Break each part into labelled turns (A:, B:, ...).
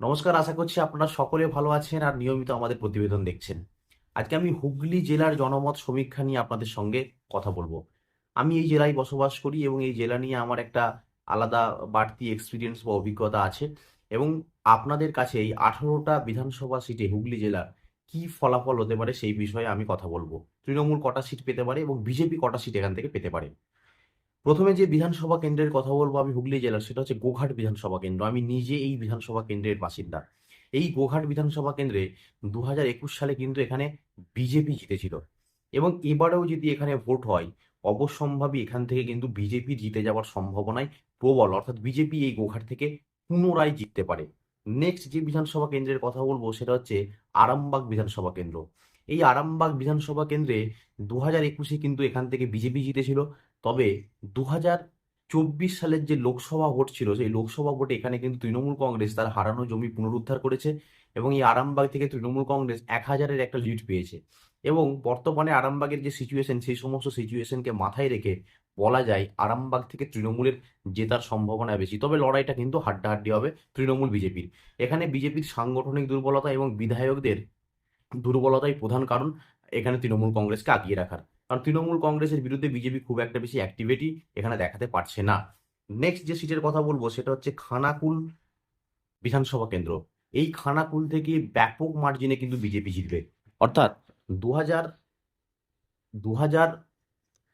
A: নমস্কার, আশা করছি আপনারা সকলে ভালো আছেন আর নিয়মিত আমাদের প্রতিবেদন দেখছেন। আজকে আমি হুগলি জেলার জনমত সমীক্ষা নিয়ে আপনাদের সঙ্গে কথা বলব। আমি এই জেলায় বসবাস করি এবং এই জেলা নিয়ে আমার একটা আলাদা বাড়তি এক্সপিরিয়েন্স বা অভিজ্ঞতা আছে এবং আপনাদের কাছে এই আঠারোটা বিধানসভা সিটে হুগলি জেলার কি ফলাফল হতে পারে সেই বিষয়ে আমি কথা বলব। তৃণমূল কটা সিট পেতে পারে এবং বিজেপি কটা সিট এখান থেকে পেতে পারে। প্রথমে যে বিধানসভা কেন্দ্রের কথা বলব আমি হুগলি জেলার, সেটা হচ্ছে গোঘাট বিধানসভা কেন্দ্র। আমি নিজে এই বিধানসভা কেন্দ্রের বাসিন্দা। এই গোঘাট বিধানসভা কেন্দ্রে দু হাজার একুশ সালে কিন্তু এখানে বিজেপি জিতেছিল। এবং এবারেও যদি এখানে ভোট হয় অবশ্যম্ভাবী এখান থেকে কিন্তু বিজেপি জিতে যাওয়ার সম্ভাবনাই প্রবল। অর্থাৎ বিজেপি এই গোঘাট থেকে পুনরায় জিততে পারে। নেক্সট যে বিধানসভা কেন্দ্রের কথা বলব, সেটা হচ্ছে আরামবাগ বিধানসভা কেন্দ্র। এই আরামবাগ বিধানসভা কেন্দ্রে দু হাজার একুশে কিন্তু এখান থেকে বিজেপি জিতেছিল। তবে দু হাজার চব্বিশ সালের যে লোকসভা ভোট ছিল, সেই লোকসভা ভোটে এখানে কিন্তু তৃণমূল কংগ্রেস তার হারানো জমি পুনরুদ্ধার করেছে এবং এই আরামবাগ থেকে তৃণমূল কংগ্রেস এক হাজারের একটা লিড পেয়েছে। এবং বর্তমানে আরামবাগের যে সিচুয়েশন সেই সমস্ত সিচুয়েশনকে মাথায় রেখে বলা যায় আরামবাগ থেকে তৃণমূলের জেতার সম্ভাবনা বেশি। তবে লড়াইটা কিন্তু হাড্ডাহাড্ডি হবে তৃণমূল বিজেপির। এখানে বিজেপির সাংগঠনিক দুর্বলতা এবং বিধায়কদের দুর্বলতাই প্রধান কারণ এখানে তৃণমূল কংগ্রেসকে আগিয়ে রাখার। কারণ তৃণমূল কংগ্রেসের বিরুদ্ধে বিজেপি খুব একটা বেশি অ্যাক্টিভিটি এখানে দেখাতে পারছে না। নেক্সট যে সিটের কথা বলব, সেটা হচ্ছে খানাকুল বিধানসভা কেন্দ্র। এই খানাকুল থেকে ব্যাপক মার্জিনে কিন্তু বিজেপি জিতবে। অর্থাৎ দু হাজার দু হাজার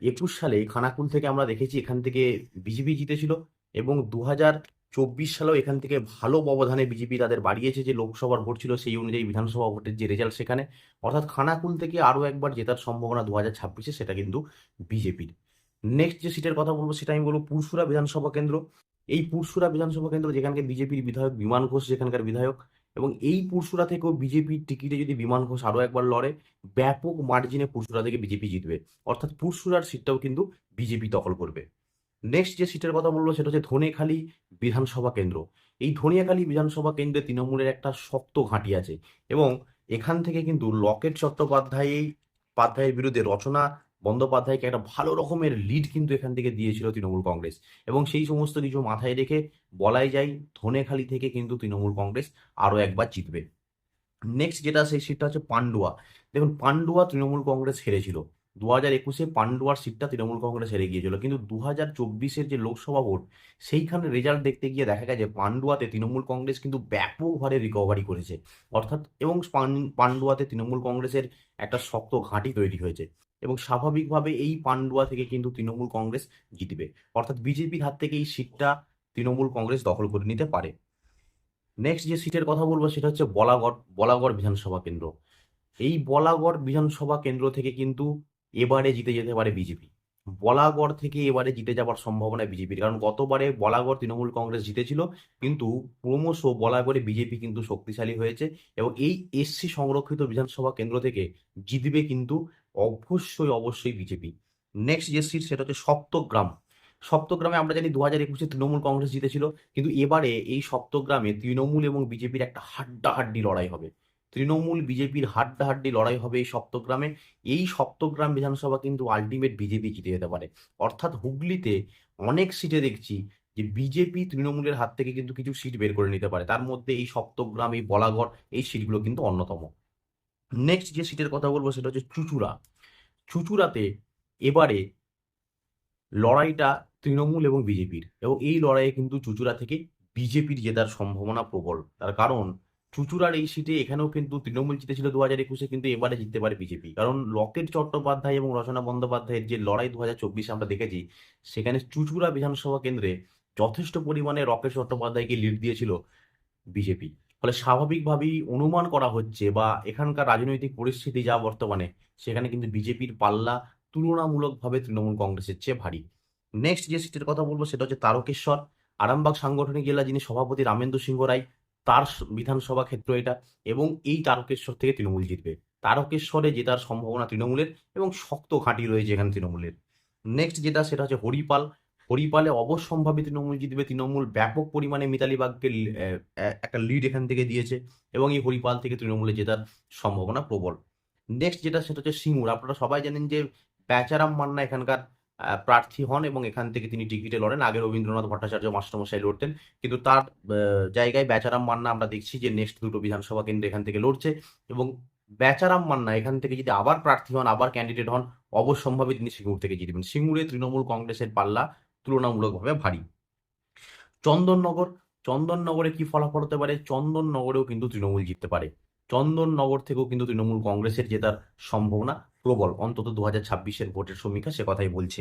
A: একুশ সালে খানাকুল থেকে আমরা দেখেছি এখান থেকে বিজেপি জিতেছিল এবং দু হাজার চব্বিশ সালেও এখান থেকে ভালো ব্যবধানে বিজেপি তাদের বাড়িয়েছে, যে লোকসভার ভোট ছিল সেই অনুযায়ী বিধানসভা ভোটের যে রেজাল্ট সেখানে। অর্থাৎ খানাকুল থেকে আরও একবার জেতার সম্ভাবনা দু হাজার ছাব্বিশে, সেটা কিন্তু বিজেপির। নেক্সট যে সিটের কথা বলব, সেটা আমি বলব পুরসুরা বিধানসভা কেন্দ্র। এই পুরসুরা বিধানসভা কেন্দ্র যেখানকে বিজেপির বিধায়ক বিমান ঘোষ যেখানকার বিধায়ক, এবং এই পুরসুরা থেকেও বিজেপির টিকিটে যদি বিমান ঘোষ আরও একবার লড়ে, ব্যাপক মার্জিনে পুরসুরা থেকে বিজেপি জিতবে। অর্থাৎ পুরসুরার সিটটাও কিন্তু বিজেপি দখল করবে। নেক্সট যে সিটের কথা বলব সেটা হচ্ছে ধনেখালি বিধানসভা কেন্দ্র। এই ধনিয়াখালী বিধানসভা কেন্দ্রে তৃণমূলের একটা শক্ত ঘাঁটি আছে এবং এখান থেকে কিন্তু লকেট চট্টোপাধ্যায় পাধ্যায়ের বিরুদ্ধে রচনা বন্দ্যোপাধ্যায়কে একটা ভালো রকমের লিড কিন্তু এখান থেকে দিয়েছিল তৃণমূল কংগ্রেস। এবং সেই সমস্ত কিছু মাথায় রেখে বলাই যায় ধনেখালি থেকে কিন্তু তৃণমূল কংগ্রেস আরও একবার জিতবে। নেক্সট যেটা সেই সিটটা হচ্ছে পান্ডুয়া। দেখুন, পান্ডুয়া তৃণমূল কংগ্রেস হেরেছিল। দু হাজার একুশে পান্ডুয়ার সিটটা তৃণমূল কংগ্রেস হেরে গিয়েছিল। কিন্তু দু হাজার চব্বিশের যে লোকসভা ভোট, সেইখানে রেজাল্ট দেখতে গিয়ে দেখা গেছে পান্ডুয়াতে তৃণমূল কংগ্রেস কিন্তু ব্যাপকভাবে রিকভারি করেছে। অর্থাৎ এবং পান্ডুয়াতে তৃণমূল কংগ্রেসের একটা শক্ত ঘাঁটি তৈরি হয়েছে। এবং স্বাভাবিকভাবে এই পান্ডুয়া থেকে কিন্তু তৃণমূল কংগ্রেস জিতবে। অর্থাৎ বিজেপির হাত থেকে এই সিটটা তৃণমূল কংগ্রেস দখল করে নিতে পারে। নেক্সট যে সিটের কথা বলব, সেটা হচ্ছে বলাগড় বলাগড় বিধানসভা কেন্দ্র। এই বলাগড় বিধানসভা কেন্দ্র থেকে কিন্তু এবারে জিতে যেতে পারে বিজেপি। বলাগড় থেকে এবারে জিতে যাওয়ার সম্ভাবনা বিজেপির কারণ গতবারে বলাগড় তৃণমূল কংগ্রেস জিতেছিল, কিন্তু ক্রমশ বলাগড়ে বিজেপি কিন্তু শক্তিশালী হয়েছে এবং এই এসসি সংরক্ষিত বিধানসভা কেন্দ্র থেকে জিতবে কিন্তু অবশ্যই অবশ্যই বিজেপি। নেক্সট যে সিট সেটা হচ্ছে সপ্তগ্রাম। সপ্তগ্রামে আমরা জানি দু হাজার একুশে তৃণমূল কংগ্রেস জিতেছিল, কিন্তু এবারে এই সপ্তগ্রামে তৃণমূল এবং বিজেপির একটা হাড্ডাহাড্ডি লড়াই হবে। তৃণমূল বিজেপির হাড্ডাহাড্ডি লড়াই হবে এই সপ্তগ্রামে। এই সপ্তগ্রাম বিধানসভা কিন্তু আলটিমেট বিজেপি জিতে যেতে পারে। অর্থাৎ হুগলিতে অনেক সিটে দেখছি যে বিজেপি তৃণমূলের হাত থেকে কিন্তু কিছু সিট বের করে নিতে পারে। তার মধ্যে এই সপ্তগ্রাম, এই বলাগড়, এই সিটগুলো কিন্তু অন্যতম। নেক্সট যে সিটের কথা বলব সেটা হচ্ছে চুচুড়া। চুচুড়াতে এবারে লড়াইটা তৃণমূল এবং বিজেপির এবং এই লড়াইয়ে কিন্তু চুচুড়া থেকে বিজেপির জেতার সম্ভাবনা প্রবল। তার কারণ চুচুড়ার এই সিটে এখানেও কিন্তু তৃণমূল জিতেছিল দু হাজার একুশে, কিন্তু এবারে জিততে পারে বিজেপি। কারণ লকেট চট্টোপাধ্যায় এবং রচনা বন্দ্যোপাধ্যায়ের যে লড়াই দু হাজার চব্বিশে আমরা দেখেছি, সেখানে চুচুড়া বিধানসভা কেন্দ্রে যথেষ্ট পরিমাণে রকেট চট্টোপাধ্যায়কে লিড দিয়েছিল বিজেপি। ফলে স্বাভাবিকভাবেই অনুমান করা হচ্ছে বা এখানকার রাজনৈতিক পরিস্থিতি যা বর্তমানে, সেখানে কিন্তু বিজেপির পাল্লা তুলনামূলকভাবে তৃণমূল কংগ্রেসের চেয়ে ভারী। নেক্সট যে সিটের কথা বলব, সেটা হচ্ছে তারকেশ্বর। আরামবাগ সাংগঠনিক জেলা যিনি সভাপতি রামেন্দ্র সিংহ রায় তার বিধানসভা ক্ষেত্র এটা এবং এই তারকেশ্বর থেকে তৃণমূল জিতবে। তারকেশ্বরে জেতার সম্ভাবনা তৃণমূলের এবং শক্ত ঘাঁটি রয়েছে এখানে তৃণমূলের। নেক্সট যেটা সেটা হচ্ছে হরিপাল। হরিপালে অবশ্যম্ভাবী তৃণমূল জিতবে। তৃণমূল ব্যাপক পরিমাণে মিতালি বাগকে একটা লিড এখান থেকে দিয়েছে এবং এই হরিপাল থেকে তৃণমূলে জেতার সম্ভাবনা প্রবল। নেক্সট যেটা সেটা হচ্ছে সিঙ্গুর। আপনারা সবাই জানেন যে বেচারাম মান্না এখানকার প্রার্থী হন এবং এখান থেকে তিনি টিকিটে লড়েন। আগে রবীন্দ্রনাথ ভট্টাচার্য, মাস্টারমশাই লড়তেন। কিন্তু তার জায়গায় বেচারাম মান্না আমরা দেখছি যে নেক্সট দুটো বিধানসভা কেন্দ্র এখান থেকে লড়ছে এবং বেচারাম মান্না এখান থেকে যদি আবার প্রার্থী হন, আবার ক্যান্ডিডেট হন, অবশ্যম্ভাবী তিনি সিঙ্গুর থেকে জিতবেন। সিঙ্গুরে তৃণমূল কংগ্রেসের পাল্লা তুলনামূলকভাবে ভারী। চন্দননগর, চন্দননগরে কি ফলাফল হতে পারে? চন্দননগরেও কিন্তু তৃণমূল জিততে পারে। চন্দননগর থেকেও কিন্তু তৃণমূল কংগ্রেসের জেতার সম্ভাবনা প্রবল। অন্তত দু হাজার ছাব্বিশের ভোটের সমীক্ষা সে কথাই বলছে।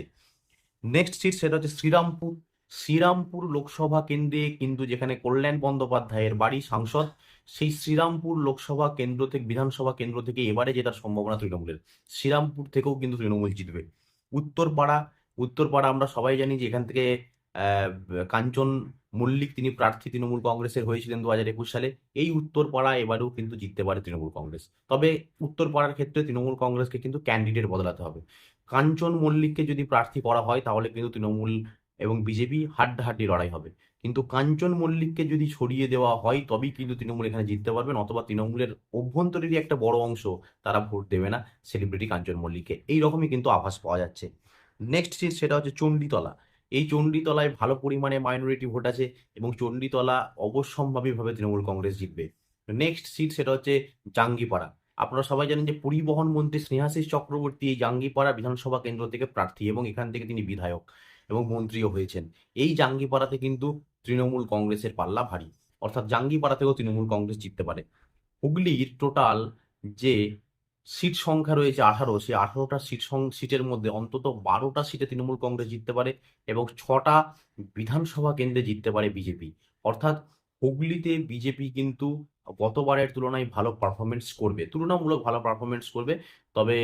A: নেক্সট সিট সেটা হচ্ছে শ্রীরামপুর। শ্রীরামপুর লোকসভা কেন্দ্রে কিন্তু যেখানে কল্যাণ বন্দ্যোপাধ্যায়ের বাড়ি সাংসদ, সেই শ্রীরামপুর লোকসভা কেন্দ্র থেকে, বিধানসভা কেন্দ্র থেকে এবারে জেতার সম্ভাবনা তৃণমূলের। শ্রীরামপুর থেকেও কিন্তু তৃণমূল জিতবে। উত্তরপাড়া উত্তরপাড়া আমরা সবাই জানি যে এখান থেকে কাঞ্চন মল্লিক তিনি প্রার্থী তৃণমূল কংগ্রেসের হয়েছিলেন দু হাজার একুশ সালে। এই উত্তরপাড়া এবারেও কিন্তু জিততে পারে তৃণমূল কংগ্রেস। তবে উত্তরপাড়ার ক্ষেত্রে তৃণমূল কংগ্রেসকে কিন্তু ক্যান্ডিডেট বদলাতে হবে। কাঞ্চন মল্লিককে যদি প্রার্থী করা হয়, তাহলে কিন্তু তৃণমূল এবং বিজেপি হাড্ডাহাড্ডি লড়াই হবে। কিন্তু কাঞ্চন মল্লিককে যদি ছড়িয়ে দেওয়া হয়, তবেই কিন্তু তৃণমূল এখানে জিততে পারবেন অথবা তৃণমূলের অভ্যন্তরেরই একটা বড় অংশ তারা ভোট দেবে না সেলিব্রিটি কাঞ্চন মল্লিককে। এই রকমই কিন্তু আভাস পাওয়া যাচ্ছে। নেক্সট সিট সেটা হচ্ছে চণ্ডীতলা। এই চণ্ডীতলায় ভালো পরিমাণে মাইনরিটি ভোট আছে এবং চণ্ডীতলা অবশ্যম্ভাবীভাবে তৃণমূল কংগ্রেস জিতবে। নেক্সট সিট সেটা হচ্ছে জাঙ্গিপাড়া। আপনারা সবাই জানেন যে পরিবহন মন্ত্রী স্নেহাশিস চক্রবর্তী এই জাঙ্গিপাড়া বিধানসভা কেন্দ্র থেকে প্রার্থী এবং এখান থেকে তিনি বিধায়ক এবং মন্ত্রীও হয়েছেন। এই জাঙ্গিপাড়াতে কিন্তু তৃণমূল কংগ্রেসের পাল্লা ভারী। অর্থাৎ জাঙ্গিপাড়া থেকেও তৃণমূল কংগ্রেস জিততে পারে। হুগলির টোটাল যে সিট সংখ্যা রয়েছে আঠারো। সেই আঠারোটা সিট সিটের মধ্যে অন্তত বারোটা সিটে তৃণমূল কংগ্রেস জিততে পারে এবং ছটা বিধানসভা কেন্দ্রে জিততে পারে বিজেপি। অর্থাৎ হুগলিতে বিজেপি কিন্তু গতবারের তুলনায় ভালো পারফরমেন্স করবে। তুলনামূলক ভালো পারফরমেন্স করবে। তবে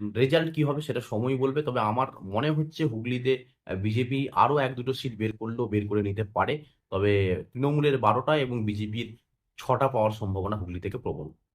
A: রেজাল্ট কি হবে সেটা সময় বলবে। তবে আমার মনে হচ্ছে হুগলিতে বিজেপি আরও এক দুটো সিট বের করলেও বের করে নিতে পারে। তবে তৃণমূলের বারোটা এবং বিজেপির ছটা পাওয়ার সম্ভাবনা হুগলি থেকে প্রবল।